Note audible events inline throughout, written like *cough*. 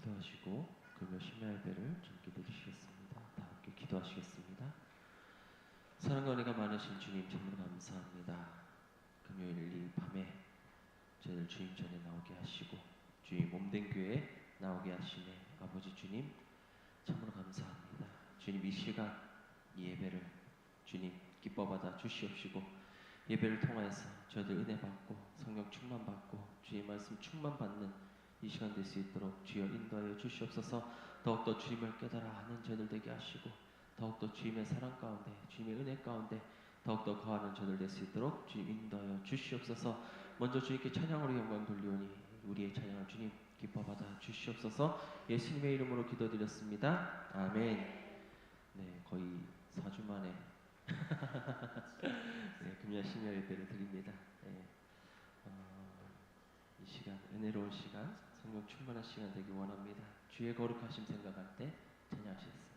기도하시고 금요 심야 예배를 주님께 드리시겠습니다. 다 함께 기도하시겠습니다. 사랑과 은혜가 많으신 주님 참으로 감사합니다. 금요일 이 밤에 저희를 주님 전에 나오게 하시고 주님 몸된 교회에 나오게 하시네 아버지 주님 참으로 감사합니다. 주님 이 시간 이 예배를 주님 기뻐 받아 주시옵시고 예배를 통하여서 저희들 은혜 받고 성령 충만 받고 주의 말씀 충만 받는 이 시간 될 수 있도록 주여 인도하여 주시옵소서. 더욱더 주님을 깨달아 하는 저희들 되게 하시고 더욱더 주님의 사랑 가운데 주님의 은혜 가운데 더욱더 거하는 저들 될 수 있도록 주님 인도하여 주시옵소서. 먼저 주님께 찬양으로 영광 돌리오니 우리의 찬양을 주님 기뻐 받아 주시옵소서. 예수님의 이름으로 기도드렸습니다. 아멘. 네 거의 4주 만에. *laughs* 네, 금요 심야 예배를 드립니다. 네, 어, 이 시간 은혜로운 시간 성령 충만한 시간 되기 원합니다. 주의 거룩하심 생각할 때 찬양하시겠습니다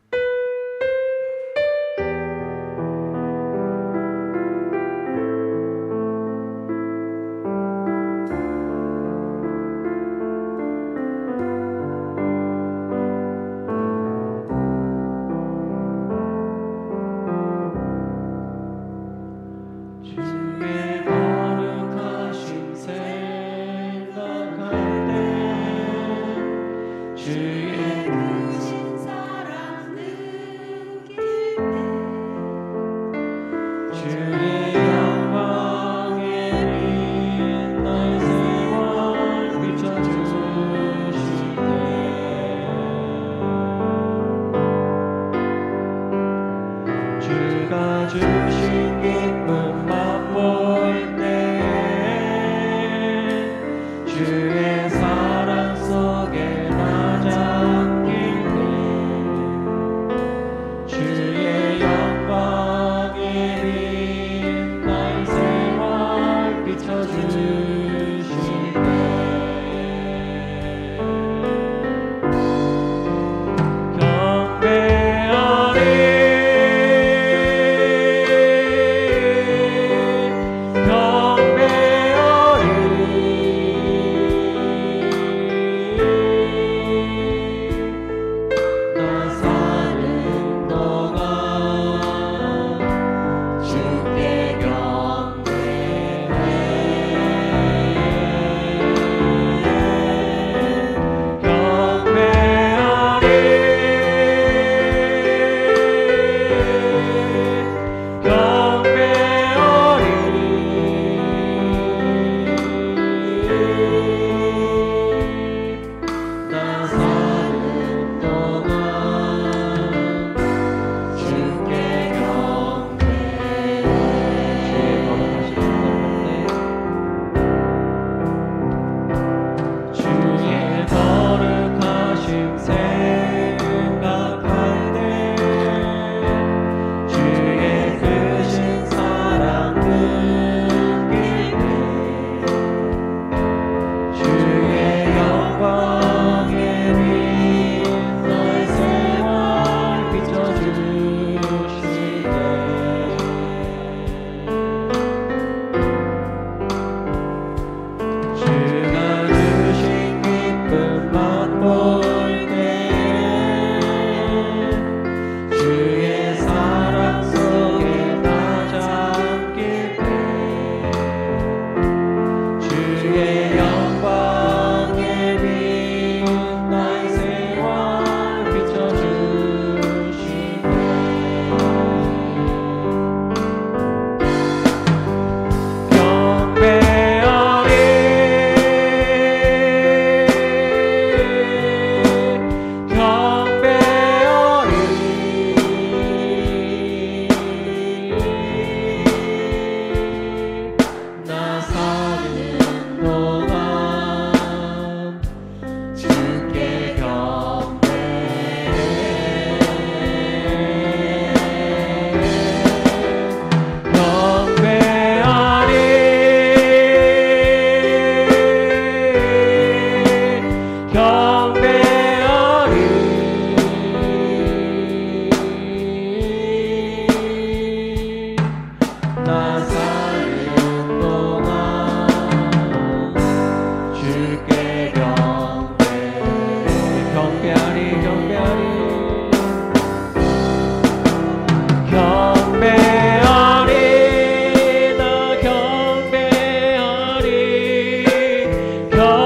너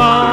Bye.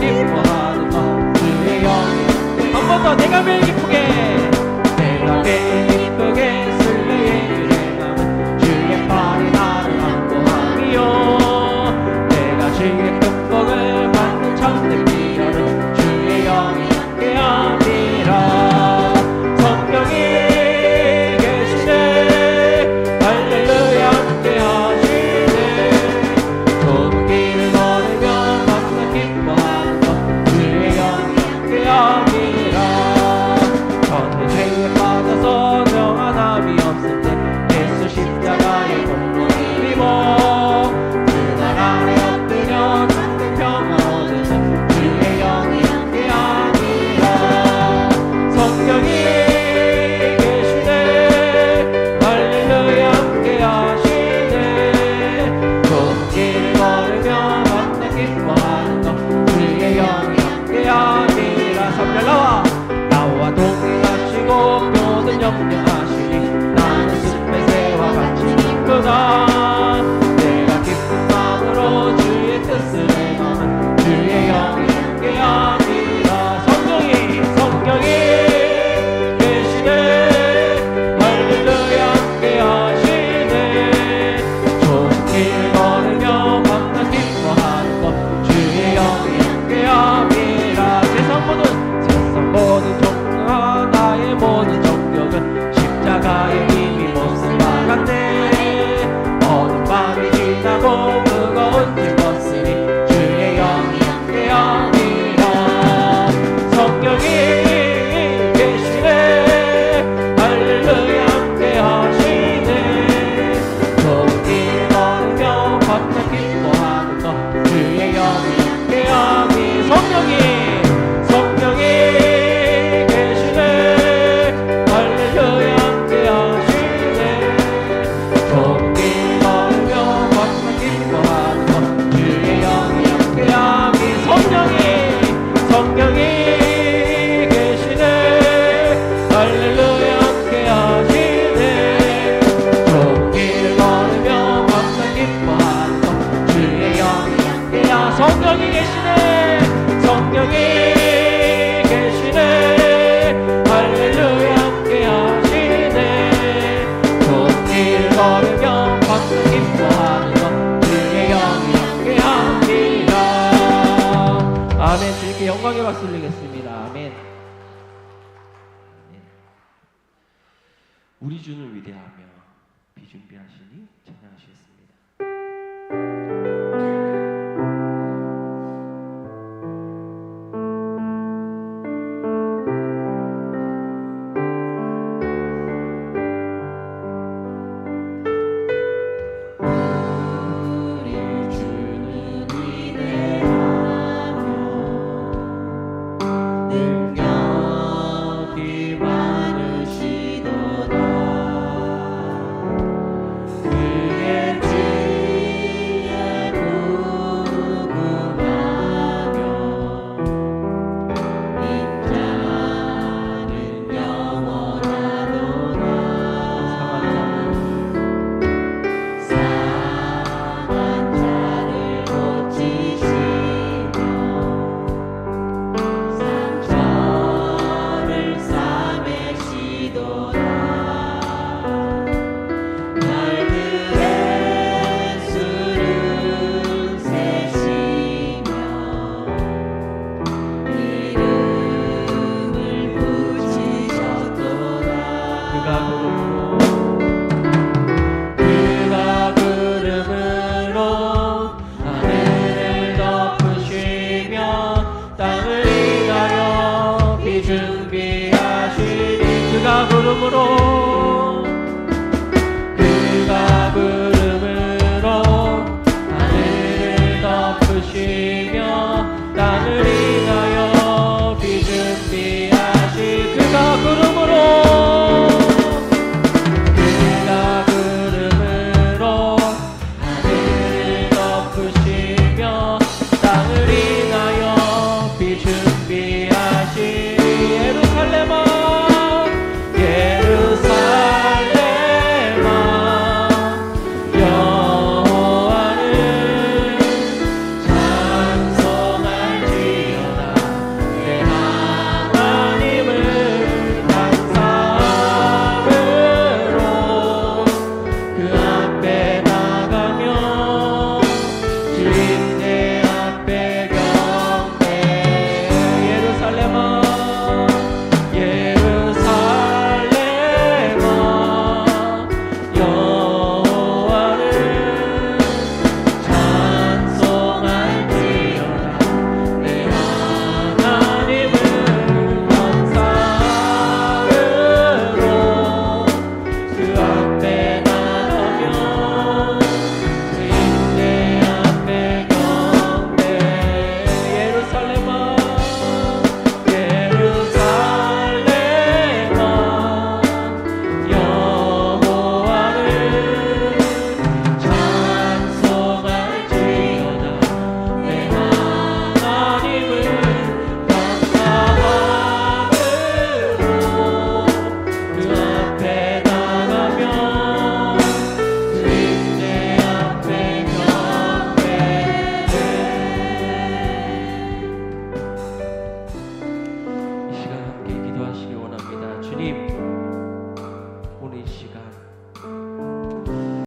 기뻐하는 마음. 한번 더 내가 매일 기쁘게